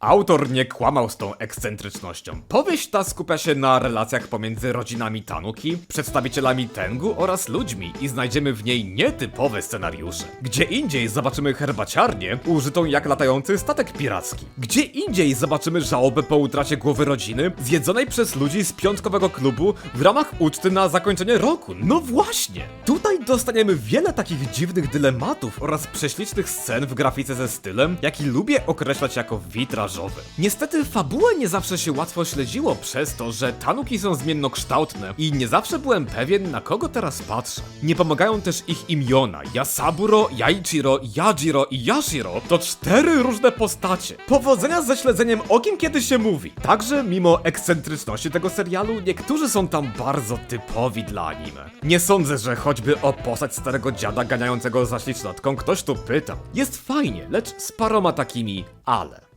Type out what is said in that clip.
Autor nie kłamał z tą ekscentrycznością. Powieść ta skupia się na relacjach pomiędzy rodzinami Tanuki, przedstawicielami Tengu oraz ludźmi i znajdziemy w niej nietypowe scenariusze. Gdzie indziej zobaczymy herbaciarnię użytą jak latający statek piracki. Gdzie indziej zobaczymy żałobę po utracie głowy rodziny zjedzonej przez ludzi z piątkowego klubu w ramach uczty na zakończenie roku. No właśnie! Tutaj dostaniemy wiele takich dziwnych dylematów oraz prześlicznych scen w grafice ze stylem, jaki lubię określać jako Niestety fabułę nie zawsze się łatwo śledziło przez to, że tanuki są zmiennokształtne i nie zawsze byłem pewien na kogo teraz patrzę. Nie pomagają też ich imiona. Yasaburo, Yaichiro, Yajiro i Yashiro to cztery różne postacie. Powodzenia ze śledzeniem o kim kiedy się mówi. Także mimo ekscentryczności tego serialu, niektórzy są tam bardzo typowi dla anime. Nie sądzę, że choćby o postać starego dziada ganiającego za ślicznotką ktoś tu pytał. Jest fajnie, lecz z paroma takimi ale.